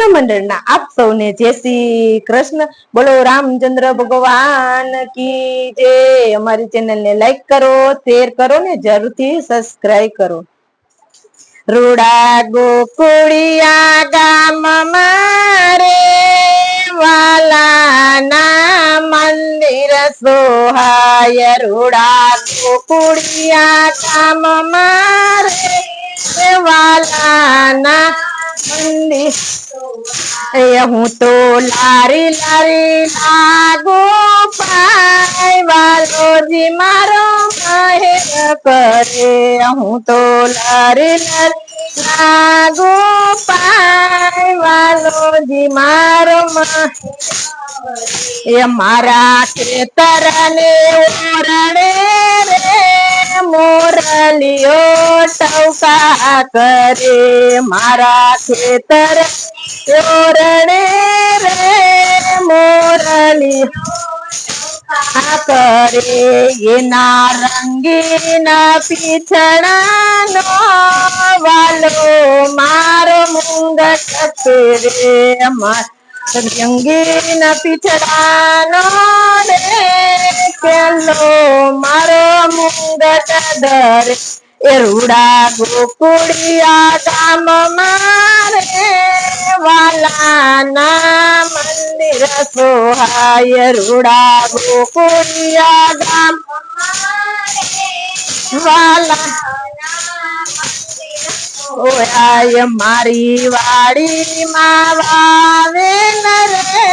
કૃષ્ણ મંડળના આપ સૌને જય શ્રી કૃષ્ણ. બોલો રામચંદ્ર ભગવાન કી જે અમારી ચેનલને લાઈક કરો, શેર કરો ને જરૂરથી સબસ્ક્રાઈબ કરો. રૂડા ગોકુળિયા ગામ મારે વાલાના મંદિર સોહાય. રૂડા ગોકુળિયા ગામ મારે વાલાના મંદિર એ હું તો લારી લારી લાગુ પાય, વાલોજી મારો મહેર કરે. હું તો લારી લારી લાગુ પાય વાલોજી મારો એ મારા ખેતરને ઓરણે રે, મોરલીઓ ટવકા કરે. મારા ખેતર ઓરણે રે મોરલી કરે. એના રંગીના પીછણા નો વાલો મારો મુંગટ ફેરે માર રંગીન પીછડાનો રે પેલો મારો મુંગટ ધરે એ રૂડા ગોકુળિયા ગામ મારે વાલાના મંદિર સોહાય રૂડા ગોકુળિયા ગામ વાલા ઓય મારી વાડી વાવે નરે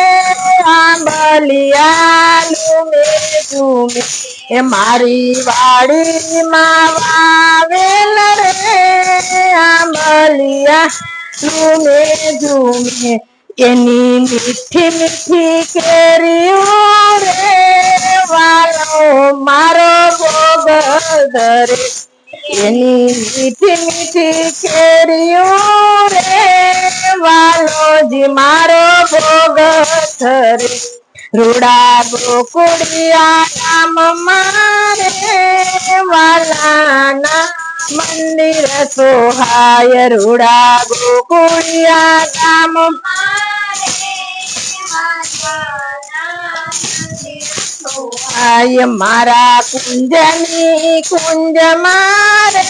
આંબલિયા લુમે ઝૂમે એ મારી વાડી વાવે નરે આંબલિયા લુમે ઝૂમે એની મીઠી મીઠી કેરી રે, વાલો મારો ગોગલ ધરે. એની મીઠી મીઠી કેરીઓ રે વાલોજી મારો ભોગ થરે રૂડા ગોકુડિયા ગામ મારે વાલાના મંદિર સોહાય રૂડા ગોકુડિયા ગામ આય મારા કુંજની, કુંજ મારે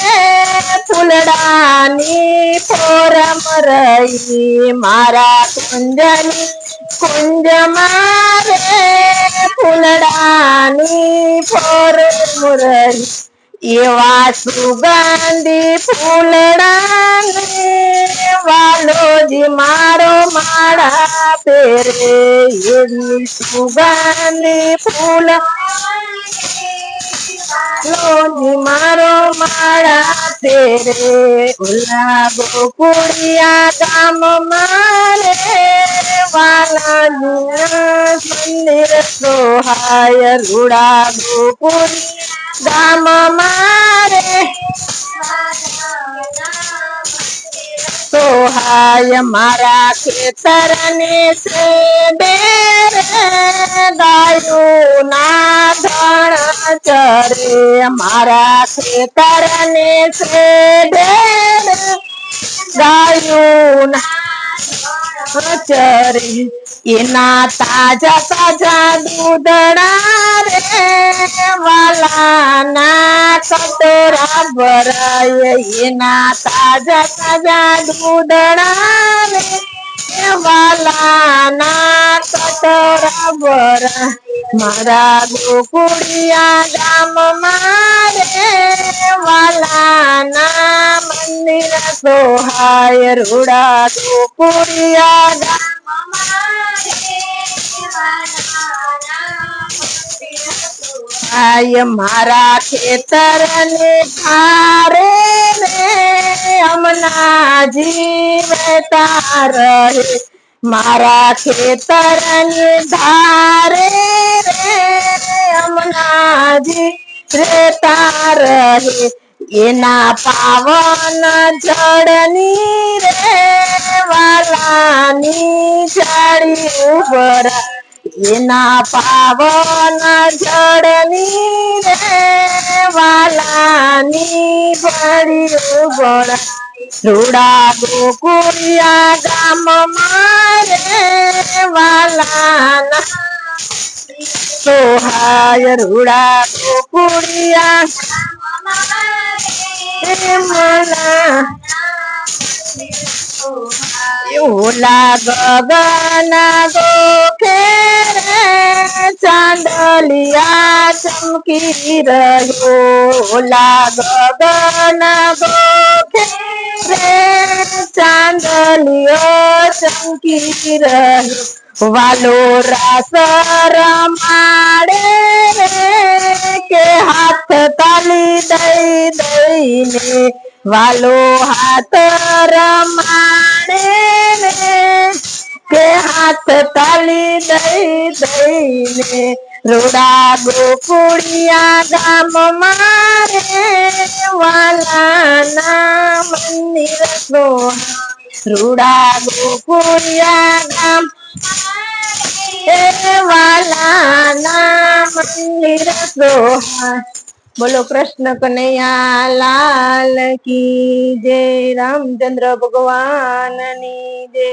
ફૂલડાની ફોરમ રહી. મારા કુંજની, કુંજ મારે ફૂલડાની ફોરમ રહી. એવા સુગંધી ફૂલડાને વાલોજી મારો માળા પહેરે એવી સુગંધી ફૂલ લોજી મારો માળા પહેરે ઓલા ગોકુળિયા ગામ મારે વાલાજી મંદિર સોહાય રૂડા ગોકુળી ગામ મારે સોહાય મારા ખેતર ને બેર ગાયું ના ધણ ચરે. મારા ખેતર ને બેર ગાયું ના ચરે. એના તાજા તાજા દૂધડા રે વાલાના કટોરા ભરાય, એના તાજા તાજા દૂધડા રે વાલાના કટોરા ભરાય. મારા ગોકુળિયા ગામ મારે વાલાના મંદિર સોહાય, રૂડા ગોકુળિયા ગામ આય મારા ખેતર ને તારે ને હમણા જીવતા રહે. મારા ખેતર ને ધારે રે હમણા જીવતા રહે. એના પાવન જળની રે વાલાની જાળી ઉપર એના પાવન જળની રે વાલાની ભર્યું ઉપર રૂડા ગોકુળિયા ગામ મારે વાલાના સોહાય રૂડા ગોકુળિયા મના ઓલા ગગના રે ચાંદલિયા ચમકી રહ્યો ઓલા ગગન ગોખે રે. ચાંદલિયો ચમકી રહ્યો વાલો રાસ રમાડે કે હાથ તાલી દઈ દઈને વાલો હાથ રમાડે કે હાથ તાલી દઈ દઈને રોડા ગોકુળિયા ગામ મારે વાલાના મંદિર રૂડા ગોકુળિયા ગામ વાલાના મંદિર સોહા બોલો કૃષ્ણ કનૈયા લાલ કી જય. રામચંદ્ર ભગવાનની જય.